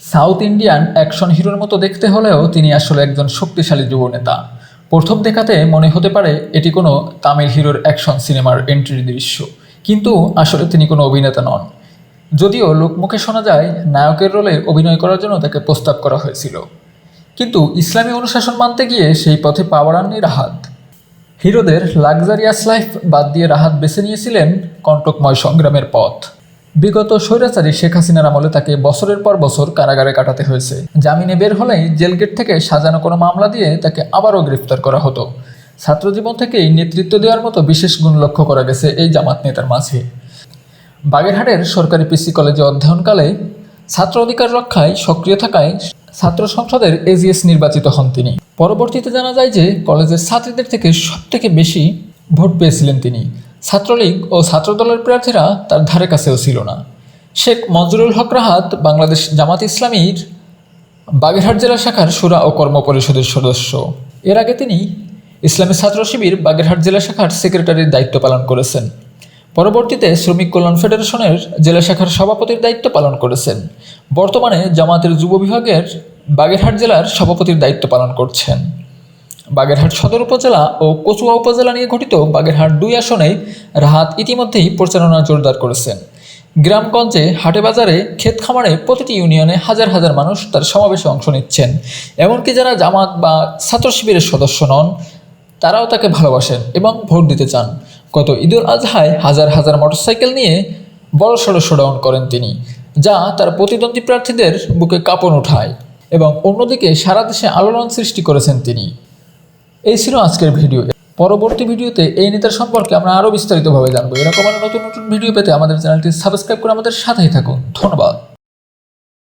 South Indian action হিরোর মতো দেখতে হলেও তিনি আসলে একজন শক্তিশালী যুব নেতা প্রথম দেখাতে মনে হতে পারে এটি কোনো তামিল হিরোর অ্যাকশন সিনেমার এন্ট্রির দৃশ্য, কিন্তু আসলে তিনি কোনো অভিনেতা নন। যদিও লোকমুখে শোনা যায়, নায়কের রোলে অভিনয় করার জন্য তাকে প্রস্তাব করা হয়েছিল। কিন্তু ইসলামী অনুশাসন মানতে গিয়ে সেই পথে পা বাড়াননি রাহাত। হিরোদের লাক্সারিয়াস লাইফ বাদ দিয়ে রাহাত বেছে নিয়েছিলেন কণ্টকময় সংগ্রামের পথ। বিগত স্বৈরাচারী শেখ হাসিনার আমলে তাকে বছরের পর বছর কারাগারে কাটাতে হয়েছে। জামিনে বের হলেই জেলগেট থেকে সাজানো কোনো মামলা দিয়ে তাকে আবারও গ্রেফতার করা হতো। ছাত্রজীবন থেকেই নেতৃত্ব দেওয়ার মতো বিশেষ গুণ লক্ষ্য করা গেছে এই জামাত নেতার মাঝে। বাগেরহাটের সরকারি পিসি কলেজে অধ্যয়নকালে ছাত্র অধিকার রক্ষায় সক্রিয় থাকায় ছাত্র সংসদের এজিএস নির্বাচিত হন তিনি। পরবর্তীতে জানা যায় যে কলেজের ছাত্রীদের থেকে সবথেকে বেশি ভোট পেয়েছিলেন তিনি। ছাত্রলীগ ও ছাত্রদলের প্রার্থীরা তার ধারে কাছেও ছিল না। শেখ মজরুল হক রাহাত, বাংলাদেশ জামাত ইসলামীর বাগেরহাট জেলা শাখার সুরা ও কর্ম পরিষদের সদস্য। এর আগে তিনি ইসলামী ছাত্র শিবির বাগেরহাট জেলা শাখার সেক্রেটারির দায়িত্ব পালন করেছেন। পরবর্তীতে শ্রমিক কল্যাণ ফেডারেশনের জেলা শাখার সভাপতির দায়িত্ব পালন করেছেন। বর্তমানে জামাতের যুব বিভাগের বাগেরহাট জেলার সভাপতির দায়িত্ব পালন করছেন। বাগেরহাট সদর উপজেলা ও কচুয়া উপজেলা নিয়ে গঠিত বাগেরহাট দুই আসনে রাহাত ইতিমধ্যেই প্রচারণা জোরদার করেছেন গ্রামগঞ্জে হাটে বাজারে ক্ষেত খামারে প্রতিটি ইউনিয়নে হাজার হাজার মানুষ তার সমাবেশে অংশ নিচ্ছেন। এমনকি যারা জামাত বা ছাত্র শিবিরের সদস্য নন, তারাও তাকে ভালোবাসেন এবং ভোট দিতে চান। গত ঈদুল আজহায় হাজার হাজার মোটরসাইকেল নিয়ে বড় সড়ো শোডাউন করেন তিনি, যা তার প্রতিদ্বন্দ্বী প্রার্থীদের বুকে কাঁপন উঠায় এবং অন্যদিকে সারা দেশে আলোড়ন সৃষ্টি করেছেন তিনি। এই ছিল আজকের ভিডিও। পরবর্তী ভিডিওতে এই নেতার সম্পর্কে আমরা আরও বিস্তারিতভাবে জানব। এরকম আরও নতুন নতুন ভিডিও পেতে আমাদের চ্যানেলটি সাবস্ক্রাইব করে আমাদের সাথেই থাকুন। ধন্যবাদ।